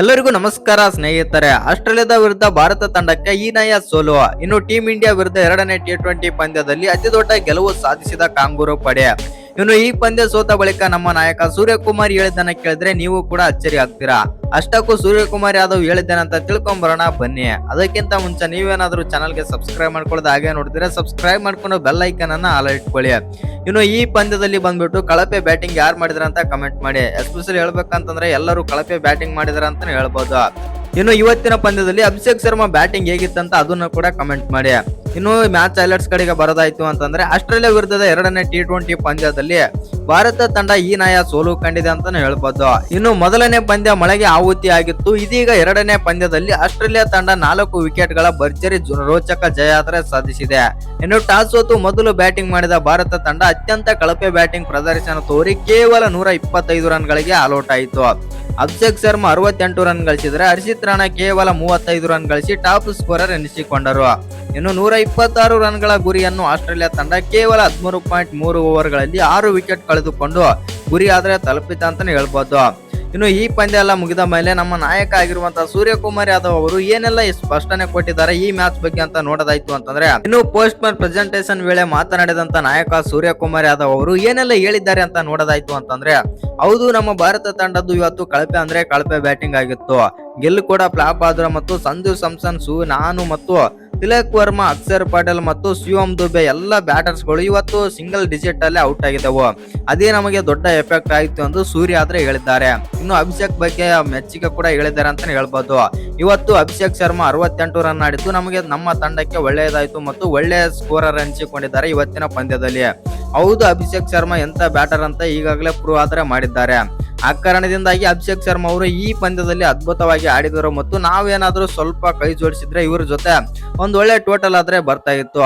ಎಲ್ಲರಿಗೂ ನಮಸ್ಕಾರ ಸ್ನೇಹಿತರೆ. ಆಸ್ಟ್ರೇಲಿಯಾದ ವಿರುದ್ಧ ಭಾರತ ತಂಡಕ್ಕೆ ಹೀನಾಯ ಸೋಲು ಇನ್ನು ಟೀಂ ಇಂಡಿಯಾ ವಿರುದ್ಧ ಎರಡನೇ ಟಿ ಟ್ವೆಂಟಿ ಪಂದ್ಯದಲ್ಲಿ ಅತಿ ದೊಡ್ಡ ಗೆಲುವು ಸಾಧಿಸಿದ ಕಾಂಗೂರು ಪಡೆ. ಇನ್ನು ಈ ಪಂದ್ಯ ಸೋತ ಬಳಿಕ ನಮ್ಮ ನಾಯಕ ಸೂರ್ಯಕುಮಾರ್ ಹೇಳಿದ್ದನ್ನ ಕೇಳಿದ್ರೆ ನೀವು ಕೂಡ ಅಚ್ಚರಿ ಆಗ್ತೀರಾ? ಅಷ್ಟಕ್ಕೂ ಸೂರ್ಯಕುಮಾರ್ ಯಾದವ್ ಹೇಳಿದ್ದೇನಂತ ತಿಳ್ಕೊಂಬರೋಣ, ಬನ್ನಿ. ಅದಕ್ಕಿಂತ ಮುಂಚೆ ನೀವೇನಾದ್ರೂ ಚಾನಲ್ಗೆ ಸಬ್ಸ್ಕ್ರೈಬ್ ಮಾಡ್ಕೊಳ್ಳೋದು ಹಾಗೆ ನೋಡಿದ್ರೆ ಸಬ್ಸ್ಕ್ರೈಬ್ ಮಾಡ್ಕೊಂಡು ಬೆಲ್ ಐಕನ್ ಅನ್ನ ಆಲ್ ಇಟ್ಕೊಳ್ಳಿ. ಇನ್ನು ಈ ಪಂದ್ಯದಲ್ಲಿ ಬಂದ್ಬಿಟ್ಟು ಕಳಪೆ ಬ್ಯಾಟಿಂಗ್ ಯಾರು ಮಾಡಿದ್ರ ಅಂತ ಕಮೆಂಟ್ ಮಾಡಿ. ಎಸ್ಪೆಷಲಿ ಹೇಳ್ಬೇಕಂತಂದ್ರೆ ಎಲ್ಲರೂ ಕಳಪೆ ಬ್ಯಾಟಿಂಗ್ ಮಾಡಿದ್ರ ಅಂತ ಹೇಳ್ಬೋದು. ಇನ್ನು ಇವತ್ತಿನ ಪಂದ್ಯದಲ್ಲಿ ಅಭಿಷೇಕ್ ಶರ್ಮಾ ಬ್ಯಾಟಿಂಗ್ ಹೇಗಿತ್ತಂತ ಅದನ್ನು ಕೂಡ ಕಮೆಂಟ್ ಮಾಡಿ. ಇನ್ನು ಮ್ಯಾಚ್ ಹೈಲೈಟ್ಸ್ ಕಡೆಗೆ ಬರೋದಾಯ್ತು ಅಂತಂದ್ರೆ ಆಸ್ಟ್ರೇಲಿಯಾ ವಿರುದ್ಧದ ಎರಡನೇ ಟಿ ಟ್ವೆಂಟಿ ಪಂದ್ಯದಲ್ಲಿ ಭಾರತ ತಂಡ ಈ ನಾಯ ಸೋಲು ಕಂಡಿದೆ ಅಂತಾನೆ ಹೇಳ್ಬೋದು. ಇನ್ನು ಮೊದಲನೇ ಪಂದ್ಯ ಮಳೆಗೆ ಆಹುತಿ ಆಗಿತ್ತು. ಇದೀಗ ಎರಡನೇ ಪಂದ್ಯದಲ್ಲಿ ಆಸ್ಟ್ರೇಲಿಯಾ ತಂಡ ನಾಲ್ಕು ವಿಕೆಟ್ಗಳ ಭರ್ಜರಿ ರೋಚಕ ಜಯಾತ್ರೆ ಸಾಧಿಸಿದೆ. ಇನ್ನು ಟಾಸ್ ಹೊತ್ತು ಮೊದಲು ಬ್ಯಾಟಿಂಗ್ ಮಾಡಿದ ಭಾರತ ತಂಡ ಅತ್ಯಂತ ಕಳಪೆ ಬ್ಯಾಟಿಂಗ್ ಪ್ರದರ್ಶನ ತೋರಿ ಕೇವಲ ನೂರ ಇಪ್ಪತ್ತೈದು ರನ್ಗಳಿಗೆ ಆಲ್ಔಟ್ ಆಯಿತು. ಅಭಿಷೇಕ್ ಶರ್ಮಾ ಅರವತ್ತೆಂಟು ರನ್ ಗಳಿಸಿದರೆ ಹರ್ಷಿತ್ ರಾಣಾ ಕೇವಲ ಮೂವತ್ತೈದು ರನ್ ಗಳಿಸಿ ಟಾಪ್ ಸ್ಕೋರರ್ ಎನಿಸಿಕೊಂಡರು. ಇನ್ನು ನೂರ ಇಪ್ಪತ್ತಾರು ರನ್ಗಳ ಗುರಿಯನ್ನು ಆಸ್ಟ್ರೇಲಿಯಾ ತಂಡ ಕೇವಲ ಹದಿಮೂರು ಪಾಯಿಂಟ್ ಮೂರು ಓವರ್ಗಳಲ್ಲಿ ಆರು ವಿಕೆಟ್ ಕಳೆದುಕೊಂಡು ಗುರಿ ಆದರೆ ತಲುಪಿತ ಅಂತಾನೆ ಹೇಳ್ಬೋದು. ಇನ್ನು ಈ ಪಂದ್ಯ ಎಲ್ಲ ಮುಗಿದ ಮೇಲೆ ನಮ್ಮ ನಾಯಕ ಆಗಿರುವಂತಹ ಸೂರ್ಯಕುಮಾರ್ ಯಾದವ್ ಅವರು ಏನೆಲ್ಲ ಸ್ಪಷ್ಟನೆ ಕೊಟ್ಟಿದ್ದಾರೆ ಈ ಮ್ಯಾಚ್ ಬಗ್ಗೆ ಅಂತ ನೋಡೋದಾಯ್ತು ಅಂತಂದ್ರೆ, ಇನ್ನು ಪೋಸ್ಟ್ ಮ್ಯಾನ್ ಪ್ರೆಸೆಂಟೇಷನ್ ವೇಳೆ ಮಾತನಾಡಿದಂತ ನಾಯಕ ಸೂರ್ಯಕುಮಾರ್ ಯಾದವ್ ಅವರು ಏನೆಲ್ಲ ಹೇಳಿದ್ದಾರೆ ಅಂತ ನೋಡೋದಾಯ್ತು ಅಂತಂದ್ರೆ, ಹೌದು ನಮ್ಮ ಭಾರತ ತಂಡದ್ದು ಇವತ್ತು ಕಳಪೆ ಅಂದ್ರೆ ಕಳಪೆ ಬ್ಯಾಟಿಂಗ್ ಆಗಿತ್ತು. ಗೆಲ್ಲು ಕೂಡ ಫ್ಲಾಪ್ ಆದ್ರ ಮತ್ತು ಸಂಜು ಸಂಸನ್ ಸು ನಾನು ಮತ್ತು ತಿಲಕ್ ವರ್ಮಾ, ಅಕ್ಷರ್ ಪಟೇಲ್ ಮತ್ತು ಶಿವಮ್ ದುಬೆ ಎಲ್ಲ ಬ್ಯಾಟರ್ಸ್ಗಳು ಇವತ್ತು ಸಿಂಗಲ್ ಡಿಜಿಟ್ ಅಲ್ಲಿ ಔಟ್ ಆಗಿದ್ದವು. ಅದೇ ನಮಗೆ ದೊಡ್ಡ ಎಫೆಕ್ಟ್ ಆಯಿತು ಎಂದು ಸೂರ್ಯ ಆದ್ರೆ ಹೇಳಿದ್ದಾರೆ. ಇನ್ನು ಅಭಿಷೇಕ್ ಬಗ್ಗೆ ಮೆಚ್ಚುಗೆ ಕೂಡ ಹೇಳಿದ್ದಾರೆ ಅಂತ ಹೇಳ್ಬೋದು. ಇವತ್ತು ಅಭಿಷೇಕ್ ಶರ್ಮಾ ಅರವತ್ತೆಂಟು ರನ್ ಆಡಿದ್ದು ನಮಗೆ ನಮ್ಮ ತಂಡಕ್ಕೆ ಒಳ್ಳೆಯದಾಯಿತು ಮತ್ತು ಒಳ್ಳೆಯ ಸ್ಕೋರರ್ ಹಂಚಿಕೊಂಡಿದ್ದಾರೆ ಇವತ್ತಿನ ಪಂದ್ಯದಲ್ಲಿ. ಹೌದು ಅಭಿಷೇಕ್ ಶರ್ಮಾ ಎಂತ ಬ್ಯಾಟರ್ ಅಂತ ಈಗಾಗಲೇ ಪ್ರೂವ್ ಆದ್ರೆ ಮಾಡಿದ್ದಾರೆ. ಆ ಕಾರಣದಿಂದಾಗಿ ಅಭಿಷೇಕ್ ಶರ್ಮಾ ಅವರು ಈ ಪಂದ್ಯದಲ್ಲಿ ಅದ್ಭುತವಾಗಿ ಆಡಿದರು ಮತ್ತು ನಾವೇನಾದರೂ ಸ್ವಲ್ಪ ಕೈ ಜೋಡಿಸಿದ್ರೆ ಇವರ ಜೊತೆ ಒಂದು ಒಳ್ಳೆ ಟೋಟಲ್ ಆದ್ರೆ ಬರ್ತಾ ಇತ್ತು.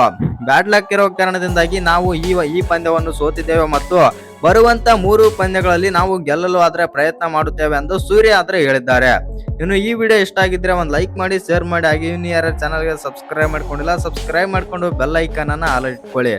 ಬ್ಯಾಡ್ ಲಕ್ ಇರೋ ಕಾರಣದಿಂದಾಗಿ ನಾವು ಈ ಈ ಪಂದ್ಯವನ್ನು ಸೋತಿದ್ದೇವೆ ಮತ್ತು ಬರುವಂತ ಮೂರು ಪಂದ್ಯಗಳಲ್ಲಿ ನಾವು ಗೆಲ್ಲಲು ಆದ್ರೆ ಪ್ರಯತ್ನ ಮಾಡುತ್ತೇವೆ ಎಂದು ಸೂರ್ಯ ಆದ್ರೆ ಹೇಳಿದ್ದಾರೆ. ಇನ್ನು ಈ ವಿಡಿಯೋ ಇಷ್ಟ ಆಗಿದ್ರೆ ಒಂದು ಲೈಕ್ ಮಾಡಿ, ಶೇರ್ ಮಾಡಿ. ಹಾಗೆ ಇನ್ನು ಯಾರ ಚಾನಲ್ಗೆ ಸಬ್ಸ್ಕ್ರೈಬ್ ಮಾಡ್ಕೊಂಡಿಲ್ಲ, ಸಬ್ಸ್ಕ್ರೈಬ್ ಮಾಡ್ಕೊಂಡು ಬೆಲ್ ಐಕನ್ ಅನ್ನ ಇಟ್ಕೊಳ್ಳಿ.